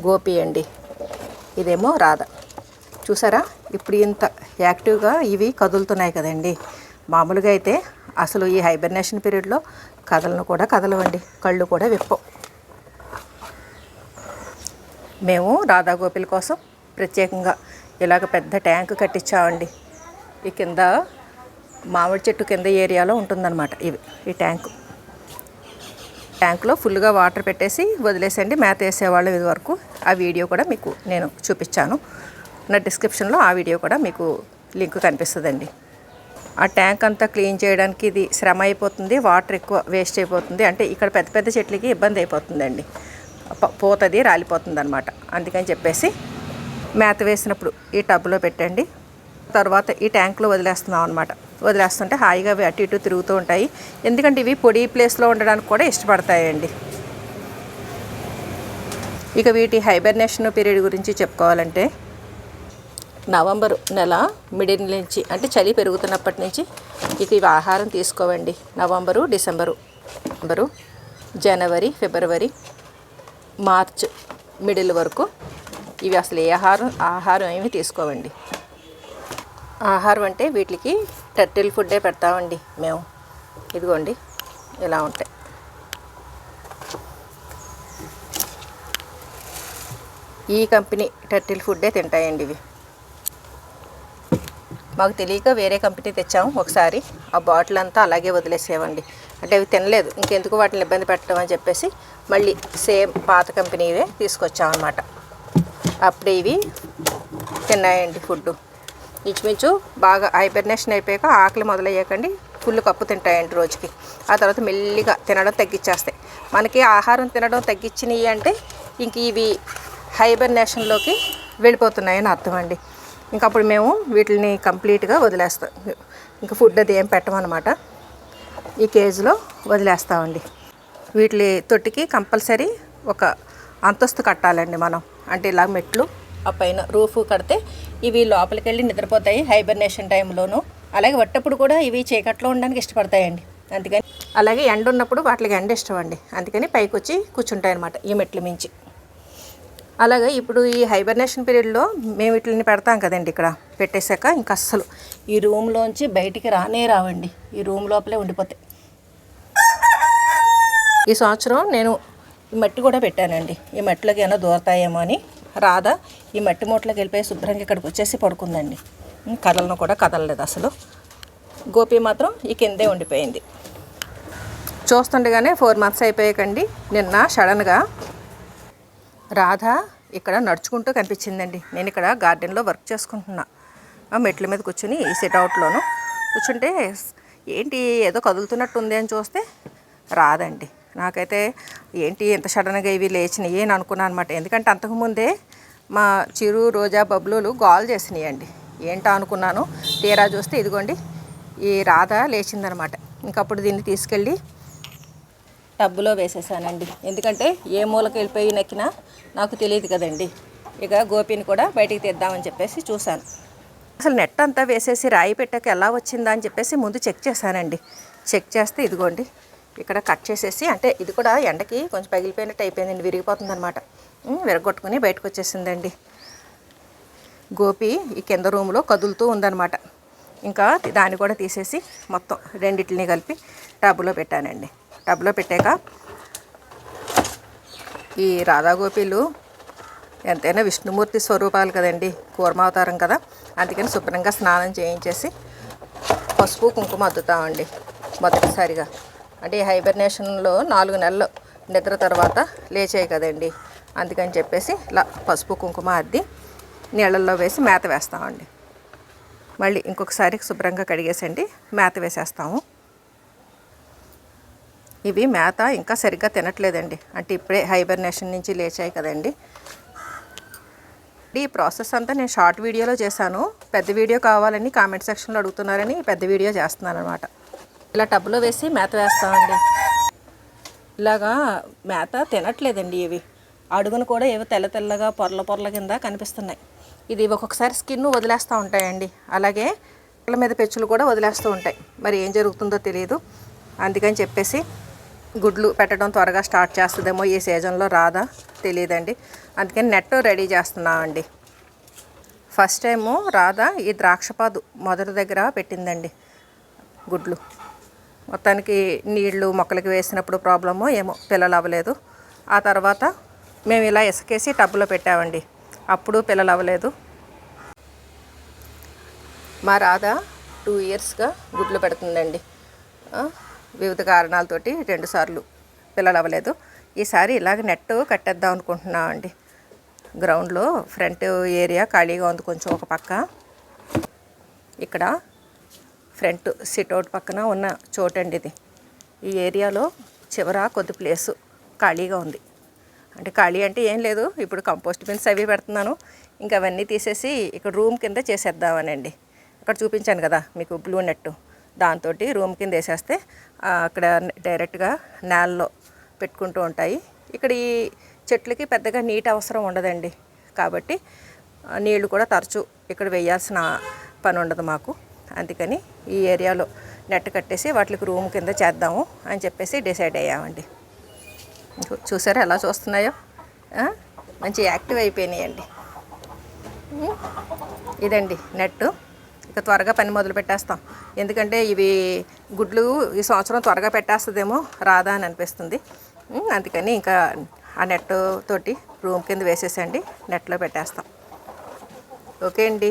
గోపి అండి. ఇదేమో రాధ. చూసారా? ఇప్పుడు ఇంత యాక్టివ్గా ఇవి కదులుతున్నాయి కదండి. మామూలుగా అయితే అసలు ఈ హైబర్నేషన్ పీరియడ్లో కథలను కూడా కదలవండి. కళ్ళు కూడా విప్పం మేము రాధా గోపిల కోసం ప్రత్యేకంగా ఇలాగ పెద్ద ట్యాంక్ కట్టించామండి. ఈ కింద మామిడి చెట్టు కింద ఏరియాలో ఉంటుందన్నమాట ఇవి ఈ ట్యాంకు. ట్యాంక్లో ఫుల్గా వాటర్ పెట్టేసి వదిలేసండి మేత వేసేవాళ్ళం ఇది వరకు. ఆ వీడియో కూడా మీకు నేను చూపించాను. నా డిస్క్రిప్షన్లో ఆ వీడియో కూడా మీకు లింక్ కనిపిస్తుందండి. ఆ ట్యాంక్ అంతా క్లీన్ చేయడానికి ఇది శ్రమ అయిపోతుంది. వాటర్ ఎక్కువ వేస్ట్ అయిపోతుంది. అంటే ఇక్కడ పెద్ద పెద్ద చెట్లకి ఇబ్బంది అయిపోతుందండి. పోతుంది రాలిపోతుంది అనమాట అందుకని చెప్పేసి మేత వేసినప్పుడు ఈ టబ్లో పెట్టండి. తర్వాత ఈ ట్యాంక్లో వదిలేస్తున్నాం అనమాట వదిలేస్తుంటే హాయిగా అవి అటు ఇటు తిరుగుతూ ఉంటాయి. ఎందుకంటే ఇవి పొడి ప్లేస్లో ఉండడానికి కూడా ఇష్టపడతాయండి. ఇక వీటి హైబర్నేషన్ పీరియడ్ గురించి చెప్పుకోవాలంటే నవంబర్ నెల మిడిల్ నుంచి అంటే చలి పెరుగుతున్నప్పటి నుంచి ఇక ఇవి ఆహారం తీసుకోవండి. నవంబరు డిసెంబరు నవంబరు జనవరి ఫిబ్రవరి మార్చ్ మిడిల్ వరకు ఇవి అసలు ఏ ఆహారం ఆహారం ఏమి తీసుకోవండి. ఆహారం అంటే వీటికి టర్టిల్ ఫుడ్డే పెడతామండి మేము. ఇదిగోండి ఇలా ఉంటాయి. ఈ కంపెనీ టర్టిల్ ఫుడ్డే తింటాయండి ఇవి. మాకు తెలియక వేరే కంపెనీ తెచ్చాము ఒకసారి. ఆ బాటిల్ అంతా అలాగే వదిలేసేవండి. అంటే అవి తినలేదు ఇంకెందుకు వాటిని ఇబ్బంది పెట్టడం అని చెప్పేసి మళ్ళీ సేమ్ పాత కంపెనీవే తీసుకొచ్చామన్నమాట. అప్పుడే ఇవి తిన్నాయండి ఫుడ్ ఇంచుమించు బాగా హైబర్నేషన్ అయిపోయాక ఆకలి మొదలయ్యాకండి. ఫుల్ కప్పు తింటాయండి రోజుకి. ఆ తర్వాత మెల్లిగా తినడం తగ్గించేస్తాయి మనకి ఆహారం తినడం తగ్గించినవి అంటే ఇంక ఇవి హైబర్నేషన్లోకి వెళ్ళిపోతున్నాయని అర్థం అండి ఇంకా అప్పుడు మేము వీటిని కంప్లీట్గా వదిలేస్తాం ఇంకా ఫుడ్ అది ఏం పెట్టమన్నమాట ఈ కేజీలో వదిలేస్తామండి. వీటి తొట్టికి కంపల్సరీ ఒక అంతస్తు కట్టాలండి మనం. అంటే ఇలా మెట్లు ఆ పైన రూఫ్ కడితే ఇవి లోపలికి వెళ్ళి నిద్రపోతాయి హైబర్నేషన్ టైంలోనూ అలాగే వట్టప్పుడు కూడా ఇవి చీకట్లో ఉండడానికి ఇష్టపడతాయండి. అందుకని అలాగే ఎండ ఉన్నప్పుడు వాటికి ఎండ ఇష్టం అండి అందుకని పైకి వచ్చి కూర్చుంటాయి అనమాట ఈ మెట్లు మించి. అలాగే ఇప్పుడు ఈ హైబర్నేషన్ పీరియడ్లో మేము వీటిని పెడతాం కదండి ఇక్కడ పెట్టేశాక ఇంకా అస్సలు ఈ రూమ్లోంచి బయటికి రానే రావండి. ఈ రూమ్ లోపలే ఉండిపోతాయి. ఈ సంవత్సరం నేను ఈ మట్టి కూడా పెట్టానండి. ఈ మట్టిలోకి ఏమైనా దూరతాయేమో అని. రాధ ఈ మట్టి మూటలోకి వెళ్ళిపోయి శుభ్రంగా ఇక్కడికి వచ్చేసి పడుకుందండి. కథలను కూడా కదలలేదు అసలు. గోపి మాత్రం ఈ కిందే ఉండిపోయింది. చూస్తుండగానే ఫోర్ మంత్స్ అయిపోయాకండి. నిన్న సడన్గా రాధ ఇక్కడ నడుచుకుంటూ కనిపించిందండి. నేను ఇక్కడ గార్డెన్లో వర్క్ చేసుకుంటున్నా. ఆ మెట్ల మీద కూర్చుని ఈ సిట్అవుట్లోను కూర్చుంటే ఏంటి ఏదో కదులుతున్నట్టు ఉంది అని చూస్తే రాదండి. నాకైతే ఏంటి ఎంత సడన్గా ఇవి లేచినాయి అని అనుకున్నాను అనమాట ఎందుకంటే అంతకుముందే మా చిరు రోజా బబ్లులు గాల్ చేసినాయి అండి ఏంటో అనుకున్నాను? తీరా చూస్తే ఇదిగోండి ఈ రాధ లేచిందనమాట ఇంకప్పుడు దీన్ని తీసుకెళ్ళి టబ్బులో వేసేసానండి. ఎందుకంటే ఏ మూలకి వెళ్ళిపోయి నక్కినా నాకు తెలియదు కదండి. ఇక గోపిని కూడా బయటికి తెద్దామని చెప్పేసి చూశాను. అసలు నెట్ అంతా వేసేసి రాయి పెట్టాక ఎలా వచ్చిందా అని చెప్పేసి ముందు చెక్ చేశానండి. చెక్ చేస్తే ఇదిగోండి ఇక్కడ కట్ చేసేసి అంటే ఇది కూడా ఎండకి కొంచెం పగిలిపోయినట్టు అయిపోయిందండి విరిగిపోతుంది అనమాట విరగొట్టుకుని బయటకు వచ్చేసిందండి. గోపి ఈ కింద రూమ్లో కదులుతూ ఉందన్నమాట. ఇంకా దాన్ని కూడా తీసేసి మొత్తం రెండింటిని కలిపి టబ్లో పెట్టానండి. టబ్లో పెట్టాక ఈ రాధాగోపీలు ఎంతైనా విష్ణుమూర్తి స్వరూపాలు కదండి కూర్మావతారం కదా. అందుకని శుభ్రంగా స్నానం చేయించేసి పసుపు కుంకుమ అద్దుతామండి మొదటిసారిగా. అంటే ఈ హైబర్నేషన్లో నాలుగు నెలలు నిద్ర తర్వాత లేచాయి కదండి. అందుకని చెప్పేసి ఇలా పసుపు కుంకుమ అద్ది నీళ్ళల్లో వేసి మేత వేస్తామండి. మళ్ళీ ఇంకొకసారి శుభ్రంగా కడిగేసండి మేత వేసేస్తాము. ఇవి మేత ఇంకా సరిగ్గా తినట్లేదండి. అంటే ఇప్పుడే హైబర్నేషన్ నుంచి లేచాయి కదండి. ఈ ప్రాసెస్ అంతా నేను షార్ట్ వీడియోలో చేశాను. పెద్ద వీడియో కావాలని కామెంట్ సెక్షన్లో అడుగుతున్నారని పెద్ద వీడియో చేస్తున్నాను అనమాట ఇలా టబ్లో వేసి మేత వేస్తామండి. ఇలాగా మేత తినట్లేదండి ఇవి. అడుగును కూడా ఏవో తెల్ల తెల్లగా పొరల పొరల కింద కనిపిస్తున్నాయి. ఇది ఒక్కొక్కసారి స్కిన్ వదిలేస్తూ ఉంటాయండి. అలాగే పిల్ల మీద పెచ్చులు కూడా వదిలేస్తూ ఉంటాయి. మరి ఏం జరుగుతుందో తెలియదు అందుకని చెప్పేసి గుడ్లు పెట్టడం త్వరగా స్టార్ట్ చేస్తుందేమో ఈ సీజన్లో రాదా తెలియదండి అందుకని నెట్ రెడీ చేస్తున్నామండి. ఫస్ట్ టైము రాధా ఈ ద్రాక్షపాదు మొదటి దగ్గర పెట్టిందండి గుడ్లు. మొత్తానికి నీళ్ళు మొక్కలకి వేసినప్పుడు ప్రాబ్లమో ఏమో పిల్లలు అవ్వలేదు. ఆ తర్వాత మేము ఇలా ఇసుకేసి టబ్లో పెట్టామండి. అప్పుడు పిల్లలు అవ్వలేదు. మా రాధ టూ ఇయర్స్గా గుడ్లు పెడుతుందండి. వివిధ కారణాలతోటి రెండుసార్లు పిల్లలు అవ్వలేదు. ఈసారి ఇలాగ నెట్ కట్టేద్దాం అనుకుంటున్నామండి గ్రౌండ్లో ఫ్రంట్ ఏరియా ఖాళీగా ఉంది కొంచెం ఒక పక్క. ఇక్కడ ఫ్రంట్ సిట్అవుట్ పక్కన ఉన్న చోటండి ఇది. ఈ ఏరియాలో చివర కొద్ది ప్లేసు ఖాళీగా ఉంది. అంటే ఖాళీ అంటే ఏం లేదు ఇప్పుడు కంపోస్ట్ బిన్స్ అవి పెడుతున్నాను. ఇంకా అవన్నీ తీసేసి ఇక్కడ రూమ్ కింద చేసేద్దామనండి. అక్కడ చూపించాను కదా మీకు బ్లూ నెట్టు దాంతో రూమ్ కింద వేసేస్తే అక్కడ డైరెక్ట్గా నేలలో పెట్టుకుంటూ ఉంటాయి. ఇక్కడ ఈ చెట్లకి పెద్దగా నీటి అవసరం ఉండదండి. కాబట్టి నీళ్ళు కూడా తరచూ ఇక్కడ వేయాల్సిన పని ఉండదు మాకు. అందుకని ఈ ఏరియాలో నెట్ కట్టేసి వాటికి రూమ్ కింద చేద్దాము అని చెప్పేసి డిసైడ్ అయ్యామండి. చూసారా ఎలా చూస్తున్నాయో? మంచి యాక్టివ్ అయిపోయినాయండి. ఇదండి నెట్ ఇక త్వరగా పని మొదలు పెట్టేస్తాం. ఎందుకంటే ఇవి గుడ్లు ఈ సంవత్సరం త్వరగా పెట్టేస్తుందేమో రాదా అని అనిపిస్తుంది. అందుకని ఇంకా ఆ నెట్ తోటి రూమ్ కింద వేసేసండి నెట్లో పెట్టేస్తాం. ఓకే అండి.